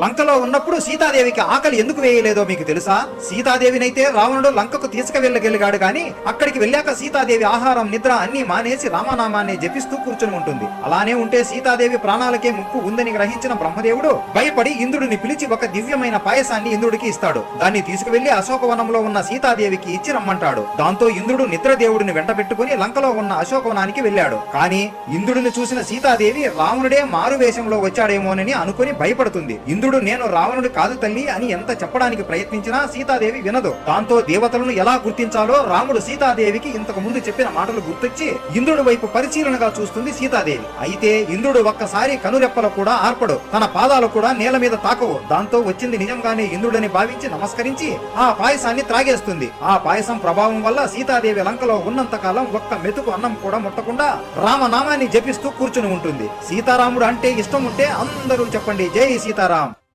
లంకలో ఉన్నప్పుడు సీతాదేవికి ఆకలి ఎందుకు వేయలేదో మీకు తెలుసా? సీతాదేవినైతే రావణుడు లంకకు తీసుకువెళ్ళగలిగాడు కానీ అక్కడికి వెళ్ళాక సీతాదేవి ఆహారం నిద్ర అన్ని మానేసి రామనామాన్ని జపిస్తూ కూర్చుని ఉంటుంది. అలానే ఉంటే సీతాదేవి ప్రాణాలకే ముప్పు ఉందని గ్రహించిన బ్రహ్మదేవుడు భయపడి ఇంద్రుడిని పిలిచి ఒక దివ్యమైన పాయసాన్ని ఇంద్రుడికి ఇస్తాడు. దాన్ని తీసుకువెళ్ళి అశోకవనంలో ఉన్న సీతాదేవికి ఇచ్చి రమ్మంటాడు. దాంతో ఇంద్రుడు నిద్రదేవుడిని వెంటబెట్టుకుని లంకలో ఉన్న అశోకవనానికి వెళ్ళాడు. కానీ ఇంద్రుడిని చూసిన సీతాదేవి రావణుడే మారు వేషంలో వచ్చాడేమోనని అనుకుని భయపడుతుంది. ఇంద్రుడు నేను రావణుడు కాదు తల్లి అని ఎంత చెప్పడానికి ప్రయత్నించినా సీతాదేవి వినదు. దాంతో దేవతలను ఎలా గుర్తించాలో రాముడు సీతాదేవికి ఇంతకు ముందు చెప్పిన మాటలు గుర్తొచ్చి ఇంద్రుడి వైపు పరిశీలనగా చూస్తుంది సీతాదేవి. అయితే ఇంద్రుడు ఒక్కసారి కనురెప్పలు కూడా ఆర్పడు. తన పాదాలు కూడా నేల మీద తాకవు. దాంతో వచ్చింది నిజంగానే ఇంద్రుడని భావించి నమస్కరించి ఆ పాయసాన్ని త్రాగేస్తుంది. ఆ పాయసం ప్రభావం వల్ల సీతాదేవి లంకలో ఉన్నంత కాలం ఒక్క మెతుకు అన్నం కూడా ముట్టకుండా రామనామాన్ని జపిస్తూ కూర్చుని ఉంటుంది. సీతారాముడు అంటే ఇష్టం ఉంటే అందరూ చెప్పండి. జై సీతారాం.